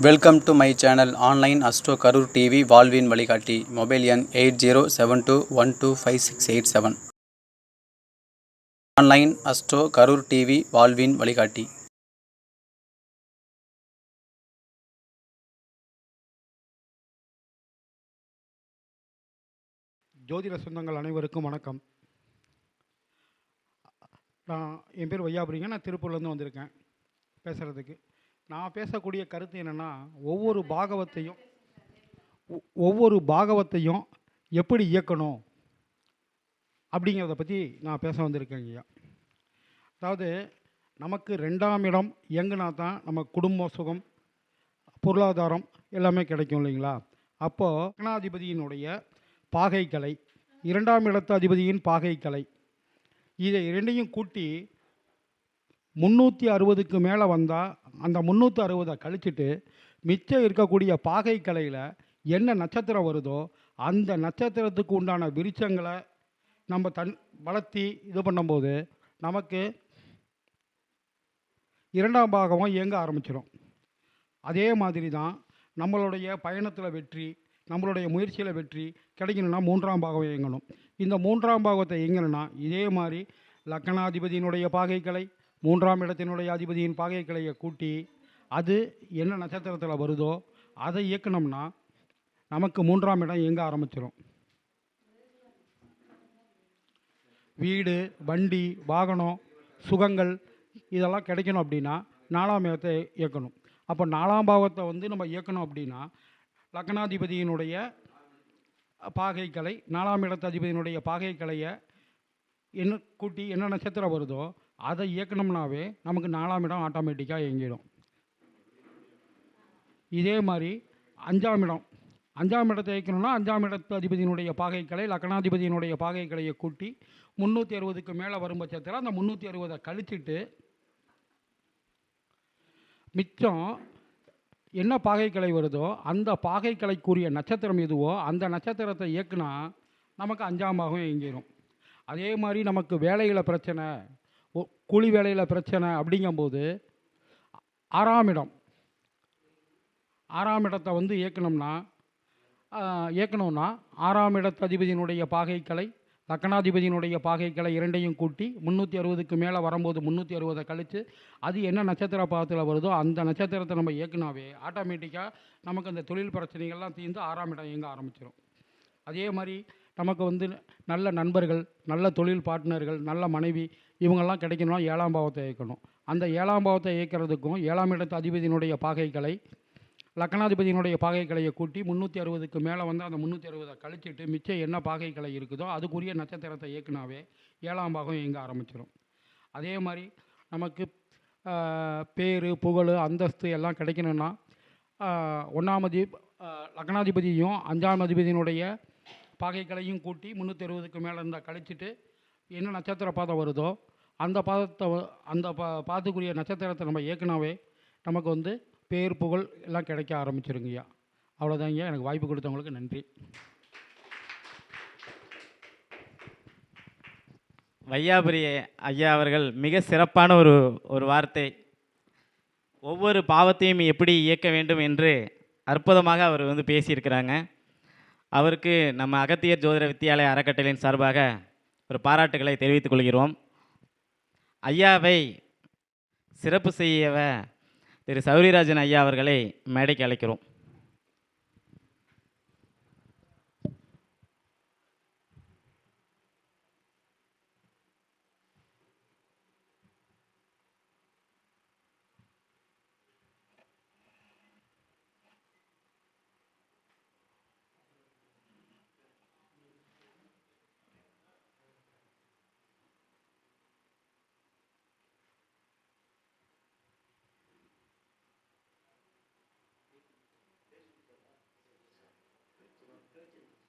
Welcome to my channel online astro Karur TV வாழ்வின் வழிகாட்டி mobile எண் eight zero seven two one two five six eight seven online astro Karur TV வாழ்வின் வழிகாட்டி ஜோதிட சொந்தங்கள் அனைவருக்கும் வணக்கம். நான் என் பேர் வையாபுரிங்க நான் திருப்பூர்லேருந்து வந்திருக்கேன் பேசுகிறதுக்கு நான் பேசக்கூடிய கருத்து என்னென்னா ஒவ்வொரு பாகவத்தையும் ஒ- ஒவ்வொரு பாகவத்தையும் எப்படி இயக்கணும் அப்படிங்கிறத பற்றி நான் பேச வந்திருக்கேங்க ஐயா. அதாவது நமக்கு ரெண்டாம் இடம் இயங்குனா தான் நம்ம குடும்ப சுகம் பொருளாதாரம் எல்லாமே கிடைக்கும் இல்லைங்களா? அப்போது லக்னாதிபதியினுடைய பாகைக்கலை இரண்டாம் இடத்து அதிபதியின் பாகைக்கலை இதை இரண்டையும் கூட்டி முந்நூற்றி அறுபதுக்கு மேலே வந்தால் அந்த முந்நூற்றி அறுபதை கழிச்சிட்டு மிச்சம் இருக்கக்கூடிய பாகை கலையில் என்ன நட்சத்திரம் வருதோ அந்த நட்சத்திரத்துக்கு உண்டான விருச்சங்களை நம்ம தன் வளர்த்தி இது பண்ணும்போது நமக்கு இரண்டாம் பாகமும் இயங்க ஆரம்பிச்சிடும். அதே மாதிரி தான் நம்மளுடைய பயணத்தில் வெற்றி நம்மளுடைய முயற்சியில் வெற்றி கிடைக்கணும்னா மூன்றாம் பாகம் இயங்கணும். இந்த மூன்றாம் பாகத்தை இயங்கணும்னா இதே மாதிரி லக்கணாதிபதியினுடைய பாகைக்கலை மூன்றாம் இடத்தினுடைய அதிபதியின் பாகைக்கலையை கூட்டி அது என்ன நட்சத்திரத்தில் வருதோ அதை இயக்கணும்னா நமக்கு மூன்றாம் இடம் இயங்க ஆரம்பிச்சிடும் வீடு வண்டி வாகனம் சுகங்கள் இதெல்லாம் கிடைக்கணும் அப்படின்னா நாலாம் இடத்தை இயக்கணும். அப்போ நாலாம் பாவத்தை வந்து நம்ம இயக்கணும் அப்படின்னா லக்னாதிபதியினுடைய பாகைக்கலை நாலாம் இடத்து அதிபதியினுடைய பாகைக்கலையை என்ன கூட்டி என்ன நட்சத்திரம் வருதோ அதை இயக்கணும்னாவே நமக்கு நாலாம் இடம் ஆட்டோமேட்டிக்காக இயங்கிடும். இதே மாதிரி அஞ்சாம் இடம். அஞ்சாம் இடத்தை இயக்கணும்னா அஞ்சாம் இடத்து அதிபதியினுடைய பாகைக்கலை லக்னாதிபதியினுடைய பாகைக்கலையை கூட்டி முந்நூற்றி அறுபதுக்கு மேலே வரும் பட்சத்தில் அந்த முந்நூற்றி அறுபதை கழிச்சிட்டு மிச்சம் என்ன பாகைக்கலை வருதோ அந்த பாகைக்கலைக்குரிய நட்சத்திரம் எதுவோ அந்த நட்சத்திரத்தை இயக்குனா நமக்கு அஞ்சாம் பாகம் இயங்கிடும் அதே மாதிரி நமக்கு வேலையில் பிரச்சனை கூலி வேலையில் பிரச்சனை அப்படிங்கும்போது ஆறாம் இடம். ஆறாம் இடத்தை வந்து இயக்கணும்னா இயக்கணும்னா ஆறாம் இடத்ததிபதியினுடைய பாகைக்கலை லக்கணாதிபதியினுடைய பாகைக்கலை இரண்டையும் கூட்டி முந்நூற்றி அறுபதுக்கு மேலே வரும்போது முந்நூற்றி அறுபதை கழித்து அது என்ன நட்சத்திர பாதத்தில் வருதோ அந்த நட்சத்திரத்தை நம்ம இயக்குனாவே ஆட்டோமேட்டிக்காக நமக்கு அந்த தொழில் பிரச்சனைகள்லாம் தீர்ந்து ஆறாம் இடம் இயங்க ஆரம்பிச்சிடும் அதே மாதிரி நமக்கு வந்து நல்ல நண்பர்கள் நல்ல தொழில் பார்ட்னர்கள் நல்ல மனைவி இவங்கெல்லாம் கிடைக்கணும்னா ஏழாம் பாவத்தை இயக்கணும். அந்த ஏழாம் பாவத்தை இயக்கிறதுக்கும் ஏழாம் இடத்து அதிபதியினுடைய பாகைகளை லக்னாதிபதியினுடைய பாகைகளையை கூட்டி முந்நூற்றி அறுபதுக்கு மேலே வந்து அந்த முந்நூற்றி அறுபதை கழிச்சிட்டு மிச்சம் என்ன பாகைக்கலை இருக்குதோ அதுக்குரிய நட்சத்திரத்தை இயக்குனாவே ஏழாம் பாகம் இயங்க ஆரம்பிச்சிடும் அதே மாதிரி நமக்கு பேர் புகழ் அந்தஸ்து எல்லாம் கிடைக்கணும்னா ஒன்றாமதி லக்னாதிபதியும் அஞ்சாம் அதிபதியினுடைய பாகைகளையும் கூட்டி முந்நூற்றி அறுபதுக்கு மேலே இருந்தால் கழிச்சிட்டு என்ன நட்சத்திர பாதம் வருதோ அந்த பாதத்தை அந்த பா பாதத்துக்குரிய நட்சத்திரத்தை நம்ம இயக்குனாவே நமக்கு வந்து பேர் புகழ் எல்லாம் கிடைக்க ஆரம்பிச்சிருங்கய்யா. அவ்வளோதாங்க எனக்கு வாய்ப்பு கொடுத்தவங்களுக்கு நன்றி. வையாபுரி ஐயா அவர்கள் மிக சிறப்பான ஒரு ஒரு வார்த்தை. ஒவ்வொரு பாவத்தையும் எப்படி இயக்க வேண்டும் என்று அற்புதமாக அவர் வந்து பேசியிருக்கிறாங்க. அவருக்கு நம்ம அகத்தியர் ஜோதிட வித்தியாலய அறக்கட்டளையின் சார்பாக ஒரு பாராட்டுகளை தெரிவித்துக் கொள்கிறோம். ஐயாவை சிறப்பு செய்யவ திரு சௌரிராஜன் ஐயா அவர்களை மேடைக்கு அழைக்கிறோம். go to